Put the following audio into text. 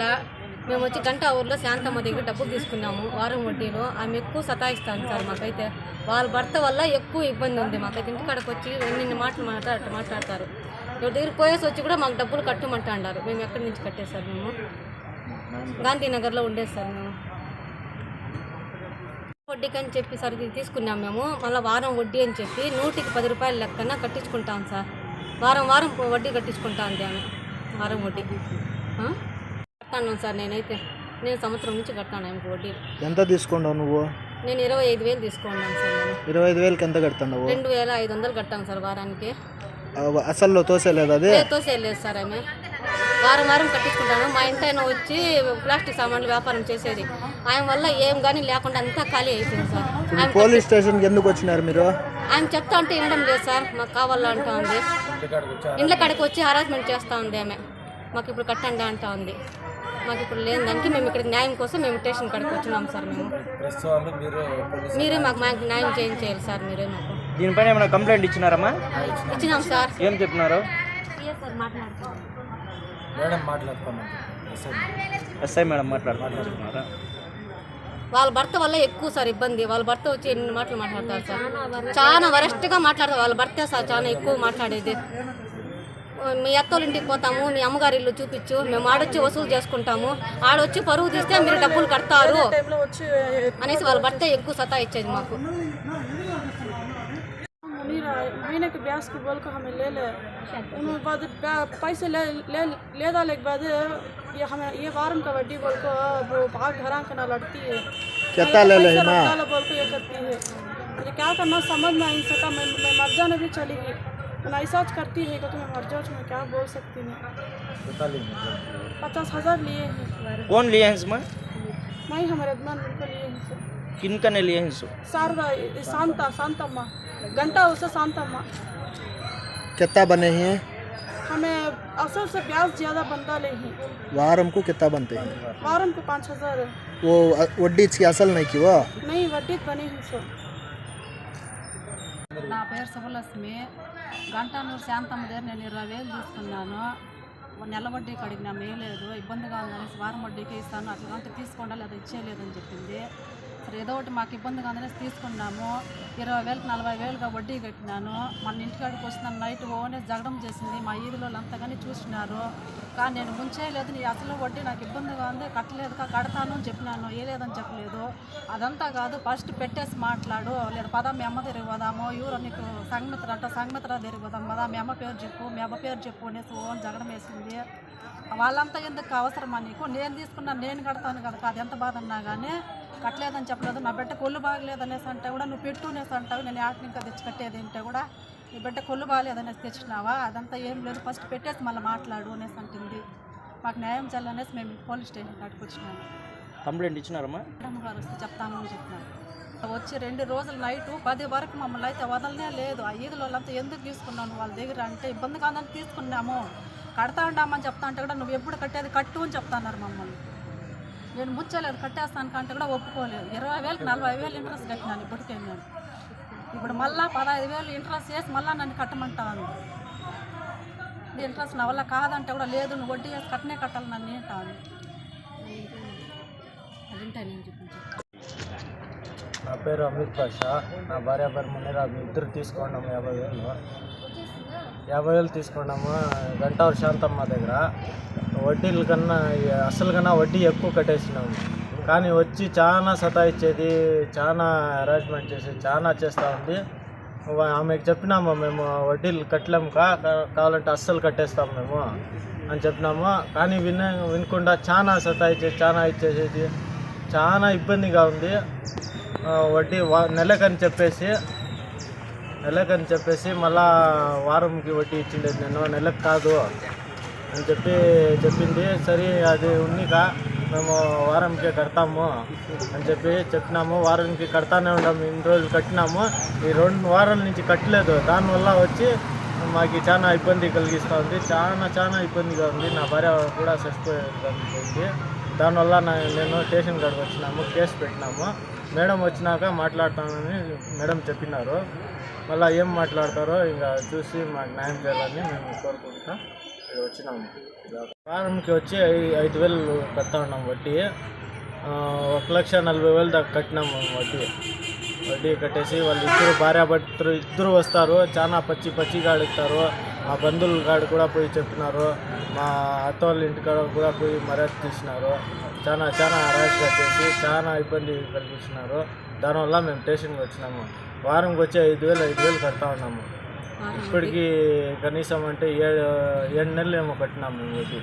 నెల మేము వచ్చి గంట ఊర్లో శాంతమ్మ దగ్గర డబ్బులు తీసుకున్నాము వారం వడ్డీలో. ఆమె ఎక్కువ సతాయిస్తాను సార్ మాకైతే. వాళ్ళ భర్త వల్ల ఎక్కువ ఇబ్బంది ఉంది. మాకైతే ఇంటికాడకు వచ్చి ఎన్ని మాటలు మాట్లాడ మాట్లాడతారు. ఎవరి దగ్గర పోయేసి వచ్చి కూడా మాకు డబ్బులు కట్టమంటా అన్నారు మేము ఎక్కడి నుంచి కట్టేసారు మేము? గాంధీనగర్లో ఉండేది సార్ మేము. వడ్డీకి అని చెప్పి సరికి తీసుకున్నాం మేము. మళ్ళీ వారం వడ్డీ అని చెప్పి నూటికి పది రూపాయల లెక్కన కట్టించుకుంటాం సార్. వారం వారం వడ్డీ కట్టించుకుంటా అంతే వారం వడ్డీ. కట్టాను సార్ నేనైతే. నేను సంవత్సరం నుంచి కట్టాను ఆమెకు వడ్డీ. ఎంత తీసుకున్నావు నువ్వు? నేను ఇరవై ఐదు వేలు తీసుకున్నాను సార్ నేను. ఇరవై ఐదు వేలకి ఎంత కడుతున్నావు? రెండు వేల ఐదు వందలు కట్టాను సార్ వారానికి. అసలు తోసేలేదు అది? తోసేయలేదు సార్ ఆమె వారం వారం కట్టించుకుంటాను. మా ఇంటి ఆయన వచ్చి ప్లాస్టిక్ సామాన్లు వ్యాపారం చేసేది. ఆయన వల్ల ఏం కానీ లేకుండా అంతా ఖాళీ అయిపోయింది సార్. ఇప్పుడు పోలీస్ స్టేషన్కి ఎందుకు వచ్చినారు మీరు? ఆయన చెప్తా ఉంటే వినడం లేదు సార్. మాకు కావాలా అంటా ఉంది. ఇండ్ల కాడికి వచ్చి హరాస్మెంట్ చేస్తూ ఉంది ఆమె. మాకు ఇప్పుడు కట్టండి అంటా ఉంది. మాకు ఇప్పుడు లేని దానికి మేము ఇక్కడ న్యాయం కోసం మేము స్టేషన్ కాడికి వచ్చినాం సార్ మేము. మీరే మాకు మాకు న్యాయం చేయించేయాలి సార్ మీరే మాకు. దీనిపైన ఏమైనా కంప్లైంట్ ఇచ్చినారమ్మా? ఇచ్చినాం సార్. ఏం మాట్లాడుతున్నాం ఎస్ఐ మేడం మాట్లాడుతున్నారా వాళ్ళ భర్త వల్ల ఎక్కువ సార్ ఇబ్బంది. వాళ్ళ భర్త వచ్చి ఎన్ని మాటలు మాట్లాడతారు సార్? చాలా వరస్ట్గా మాట్లాడతారు. వాళ్ళ భర్త సార్ చాలా ఎక్కువ మాట్లాడేది. మీ అత్తోళ్ళ ఇంటికి పోతాము మీ అమ్మగారి ఇల్లు చూపించు మేము ఆడొచ్చి వసూలు చేసుకుంటాము ఆడొచ్చి పరువు తీస్తే మీరు డబ్బులు కడతారు అనేసి వాళ్ళ భర్త ఎక్కువ సతా ఇచ్చేది మాకు मीरा महीने के ब्याज के बोल को हमें ले ले उन्होंने बाद ब्या- पैसे ले ले ले डाले के बाद ये हमें ये वारम का वड्डी बोल को वो भाग घरा के ना लड़ती है कितना ले ले पैसे माँ? रख डालो बोल को ये करती है मुझे क्या करना समझ में नहीं सका मैं मैं मर जाने भी चली गई मैं ऐसा करती है क्योंकि मैं मर जाऊँ तो मैं क्या बोल सकती हूँ? पचास हज़ार लिए हैं। कौन लिए हैं इसमें? मैं हमारे अदमान उनको लिए हैं सर किनका ने लिए हैं इसको? शारदा शांता शांतम्मा। घंटा उसे शांतम्मा। कितना बने हैं? हमें असल से ब्याज ज़्यादा बनता नहीं वारम को कितना बनते हैं? वारम को पाँच हज़ार है। वो वड्डी इसकी असल नहीं की वो नहीं वड्डी बनी है सर నా పేరు శుభలక్ష్మి గంటానూరు శాంతమ్మ దగ్గర నేను ఇరవై వేలు తీసుకున్నాను. నెల వడ్డీకి అడిగినా మేలేదు. ఇబ్బందిగా ఉందని వారం వడ్డీకి ఇస్తాను. అట్లా అంటే తీసుకోండి లేదా ఇచ్చేయలేదని చెప్పింది. సరే ఏదో ఒకటి మాకు ఇబ్బందిగా ఉందనేసి తీసుకున్నాము. ఇరవై వేలకు నలభై వేలుగా వడ్డీ కట్టినాను. మన ఇంటికాడికి వచ్చిన నైట్ ఓనే జగడం చేసింది. మా ఈదులో అంతగానే చూసినారు. కానీ నేను ముంచేయలేదు. నీ అసలు వడ్డీ నాకు ఇబ్బందిగా ఉంది. కట్టలేదు కడతాను అని చెప్పినాను. ఏలేదని చెప్పలేదు. అదంతా కాదు ఫస్ట్ పెట్టేసి మాట్లాడు. లేదా పదా మీ అమ్మ తిరిగి పోదాము. ఎవరు నీకు సంగమిత్ర అంట సంగమిత్ర తిరిగి పోదాం. పదా మీ అమ్మ పేరు చెప్పు మీ అమ్మ పేరు చెప్పు అనేసి ఓన్ జగడం వేసింది. వాళ్ళంతా ఎందుకు అవసరమా నీకు? నేను తీసుకున్నాను నేను కడతాను కదా అది ఎంత బాధ అన్నా కానీ కట్టలేదని చెప్పలేదు. నా బిడ్డ కొల్లు బాగలేదు అనేసి అంటే కూడా నువ్వు పెట్టు అనేసి అంటావు. నేను ఆటని ఇంకా తెచ్చి కట్టేది అంటే కూడా నీ బిడ్డ కొల్లు బాగలేదనేసి తెచ్చినావా? అదంతా ఏం లేదు. ఫస్ట్ పెట్టేసి మళ్ళీ మాట్లాడు అనేసి అంటుంది. మాకు న్యాయం చేయాలనేసి మేము పోలీస్ స్టేషన్ కాడికి వచ్చినాము కంప్లైంట్ ఇచ్చినారమ్మా? మేడం గారు వస్తే చెప్తాము అని చెప్పినారు. వచ్చి రెండు రోజులు నైట్ పది వరకు మమ్మల్ని అయితే వదలనే లేదు. ఆ ఈదుల వాళ్ళంతా ఎందుకు తీసుకున్నాను వాళ్ళ దగ్గర అంటే ఇబ్బంది కాదని తీసుకున్నాము. కడతా ఉంటామని చెప్తా అంటే కూడా నువ్వు ఎప్పుడు కట్టేది కట్టు అని చెప్తున్నారు మమ్మల్ని. నేను ముచ్చలేదు కట్టేస్తాను కంటే కూడా ఒప్పుకోలేదు. ఇరవై వేలకు నలభై వేలు ఇంట్రెస్ట్ కట్టినాను ఇప్పటికే నేను. ఇప్పుడు మళ్ళా పదహైదు వేలు ఇంట్రెస్ట్ చేసి మళ్ళీ నన్ను కట్టమంటాను. ఇంట్రెస్ట్ నా వల్ల కాదంటే కూడా లేదు నువ్వు వడ్డీ వేసి కట్టనే కట్టాలి నన్ను ఏంటాను నేను నా పేరు అమిత్ పాషా. నా భార్య పేరు మునీరా ఇద్దరు తీసుకున్నాము యాభై వేలు. యాభై వేలు తీసుకున్నాము గంటవర శాంతమ్మ దగ్గర. వడ్డీల కన్నా అసలు కన్నా వడ్డీ ఎక్కువ కట్టేసినాము. కానీ వచ్చి చాలా సతాయిచ్చేది చాలా అరేంజ్మెంట్ చేసేది చాలా చేస్తూ ఉంది. ఆమెకు చెప్పినాము మేము వడ్డీలు కట్టలేము కా కావాలంటే అస్సలు కట్టేస్తాం మేము అని చెప్పినాము. కానీ విన వినకుండా చాలా సతాయిచ్చేది చాలా ఇచ్చేసేది. చాలా ఇబ్బందిగా ఉంది. వడ్డీ నెలకని చెప్పేసి నెలకని చెప్పేసి మళ్ళా వారంకి వడ్డీ ఇచ్చిండేది నేను నెలకు కాదు అని చెప్పి చెప్పింది. సరే అది ఉన్నిక మేము వారంకి కడతాము అని చెప్పి చెప్పినాము. వారానికి కడతానే ఉన్నాము ఇన్ని రోజులు కట్టినాము. ఈ రెండు వారాల నుంచి కట్టలేదు. దానివల్ల వచ్చి మాకు చాలా ఇబ్బంది కలిగిస్తూ ఉంది చాలా చాలా ఇబ్బందిగా ఉంది. నా భార్య కూడా చచ్చిపోయింది దానివల్ల నేను స్టేషన్ కాడికి వచ్చినాము కేసు పెట్టినాము. మేడం వచ్చినాక మాట్లాడతానని మేడం చెప్పినారు. మళ్ళీ ఏం మాట్లాడతారో ఇంకా చూసి మాకు న్యాయం చేయాలని మేము కోరుకుంటా. ఇక్కడ వచ్చినాము. వారంకి వచ్చి ఐ- ఐదు వేలు కడతా ఉన్నాం వడ్డీ. ఒక లక్ష నలభై వేలు దాకా కట్టినాము వడ్డీ. వడ్డీ కట్టేసి వాళ్ళు ఇద్దరు భార్యాభర్తలు ఇద్దరు వస్తారు. చాలా పచ్చి పచ్చిగా అడుగుతారు. మా బంధువుల కాడ కూడా పోయి చెప్పినారు. మా అత్త వాళ్ళ ఇంటికాడ కూడా పోయి మర్యాద తీసినారు. చాలా చాలా ర్యాష్గా చేసి చాలా ఇబ్బంది కలిగించినారు. దానివల్ల మేము స్టేషన్కి వచ్చినాము. వారంకి వచ్చి ఐదు వేలు ఐదు వేలు కడతా ఉన్నాము. ఇప్పటికి కనీసం అంటే ఏడు ఏడు నెలలు ఏమో కట్టినాము మేము